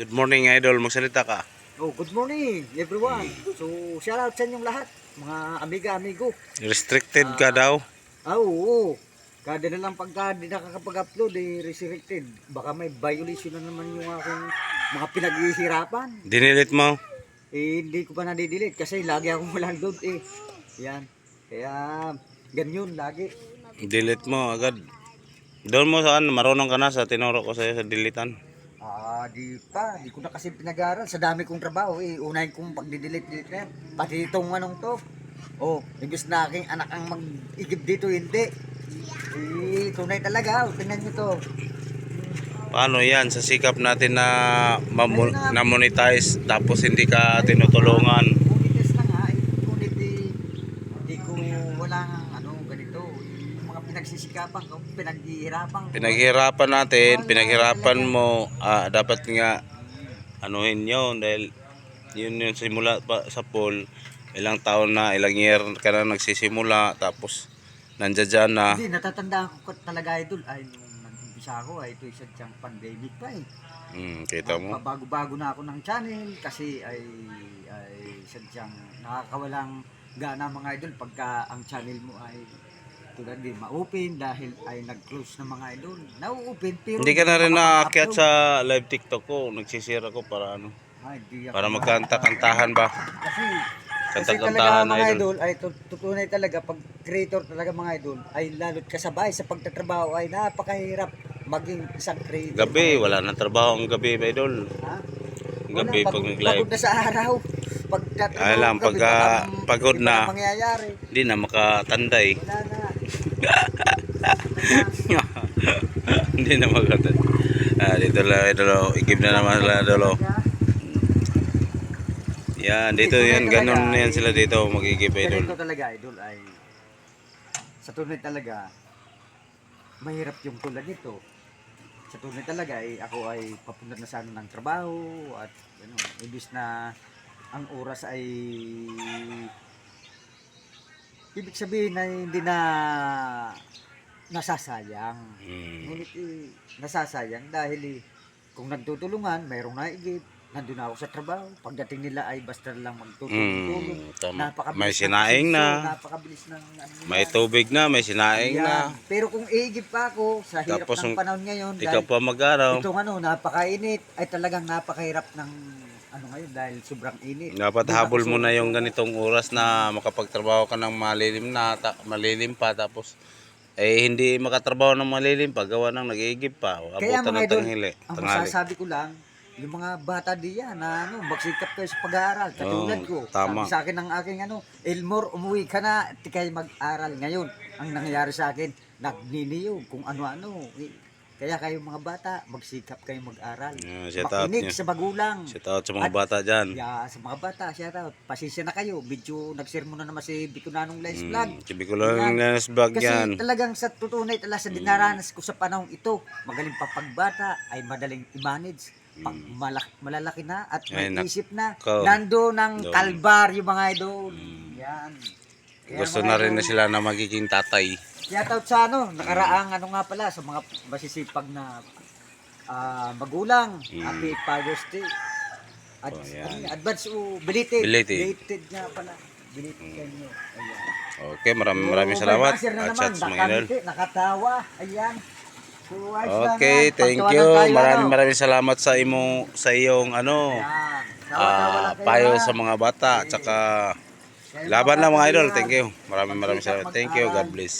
Good morning, idol. Magsalita ka. Oh, good morning everyone. So, shout out sa inyong lahat, mga amiga, amigo. Restricted ka daw. Ah, oo. Kada na lang pagka di nakakapag-upload, eh, restricted. Baka may violation na naman yung aking mga pinaghihirapan. Dinilit mo. Eh, hindi ko pa nadidelete kasi lagi akong walang load eh. Yan. Kaya, ganyan lagi. Delete mo agad. Doon mo saan, marunong ka na sa tinuro ko sa'yo sa dilitan. Ah, di pa. Di ko na kasi pinag-aaral. Sa dami kong trabaho eh. Unahin kong pagdidelete-delete na yan. Pati itong anong to. Oh, imbis na aking anak ang mag-igib dito, hindi. Eh, tunay talaga. Oh, tingnan nyo to. Paano yan? Sa sikap natin na, mamu- na monetize tapos hindi ka tinutulungan. Ngunit lang ha. eh, Ngunit eh, hindi ko wala nga ano, ganito. Yung mga pinagsisikapan ko, pinaghihirapan ko. Pinaghirapan natin, pinaghirapan mo, ah, dapat nga anuhin yun dahil yun yung simula pa sa pool. Ilang taon na, ilang year ka na nagsisimula tapos nandiyan na. Hindi, natatandaan ko talaga idol. Ay, nung nag-umpisa ako, ay ito isa diyang pandemic pa eh. Hmm, kita mo. Bago-bago na ako ng channel kasi ay ay sadyang nakakawalang gana mga idol pagka ang channel mo ay tulad din ma-open dahil ay nag-close na mga idol. Na-open pero Hindi ka na rin makapag-upload. sa live TikTok ko. Nagsisira ko para ano. Ay, di ako Para magkanta-kantahan ba? Kasi kasi Kanta-kantahan talaga mga idol. idol ay tu- tutunay talaga pag creator talaga mga idol ay lalo't kasabay sa pagtatrabaho ay napakahirap maging isang creator. Gabi, wala nang trabaho ang gabi, idol. Ha? Gabi Wala, pag pagod- nag-live. Pagod na sa araw. Pagtatrabaho Ay lang, gabi, pagka baka pagod hindi na. mangyayari. Hindi na makatanday. Wala na. Hindi na makatanday. Ah, dito lang, idol. Igib na naman sila, idol. Yan, dito yan. Ganun yan sila dito. Magigib, idol. Ganito talaga idol ay sa tunay talaga mahirap yung tulad nito. Sa tunay talaga ay ako ay papunta na sana ng trabaho at ano, ibis na ang oras ay ibig sabihin na hindi na nasasayang. Hmm. Ngunit eh, nasasayang dahil eh, kung nagtutulungan, mayroong naigib, nandun na ako sa trabaho. Pagdating nila ay basta lang tama. Napakabilis May ng sinaing na. Napakabilis ng ano May tubig na, may sinaing Ayan. na. Pero kung iigib pa ako sa hirap Tapos ng panahon ngayon, Ikaw pa mag-araw. itong ano, napakainit, ay talagang napakahirap ng ano ngayon dahil sobrang init. Dapat habol mo na yung ganitong oras na makapagtrabaho ka ng malilim na, ta- malilim pa tapos eh hindi makatrabaho ng malilim pa gawa ng nag-iigib pa. Kaya mga ng idol, tanghili. ang Tanghali. masasabi ko lang, yung mga bata diyan na ano, magsikap kayo sa pag-aaral. Katulad ko, tama. sabi sa akin ng aking ano, Elmore, umuwi ka na, at ikay mag-aral. Ngayon, ang nangyayari sa akin, nagniniyog kung ano-ano. Eh, Kaya kayo mga bata, magsikap kayo mag-aral. Yeah, shout out Makinig niya. sa magulang. Shout out sa mga At- bata dyan. Yeah, sa mga bata, shout out. Pasensya na kayo. Medyo nag-share mo na naman si Biconanong Lens Mm, Vlog. Sabi ko lang Yan. ng vlog Kasi yan. talagang sa tutunay talaga sa dinaranas ko sa panahong ito, magaling pa pagbata ay madaling i-manage. Pag malak, malalaki na at Mm. Ay, may nak- isip na, Ikaw. nando ng Doon. kalbar yung mga idol. Mm. Yan. Kaya Gusto na rin idol, na sila na magiging tatay. Shout out sa ano, nakaraang ano nga pala sa mga masisipag na ah, magulang. Mm. Happy Father's Day. At Oh, yan. ano yun, advance o belated. Belated. Belated nga pala. Belated kanyo. Ayan. Okay, maraming maraming Oo, salamat. may basher na At naman, shots mga idol. nakangiti, nakatawa. Ayan. So, ayos lang Okay, yan. thank Pagtawanan you. tayo, Maraming ano. maraming salamat sa imo sa iyong ano Ayan. Tawa-tawa ah, lang kayo, payo ha. sa mga bata at saka Kayo laban lang mga idol. Thank you. Maraming maraming salamat. Thank you. God bless.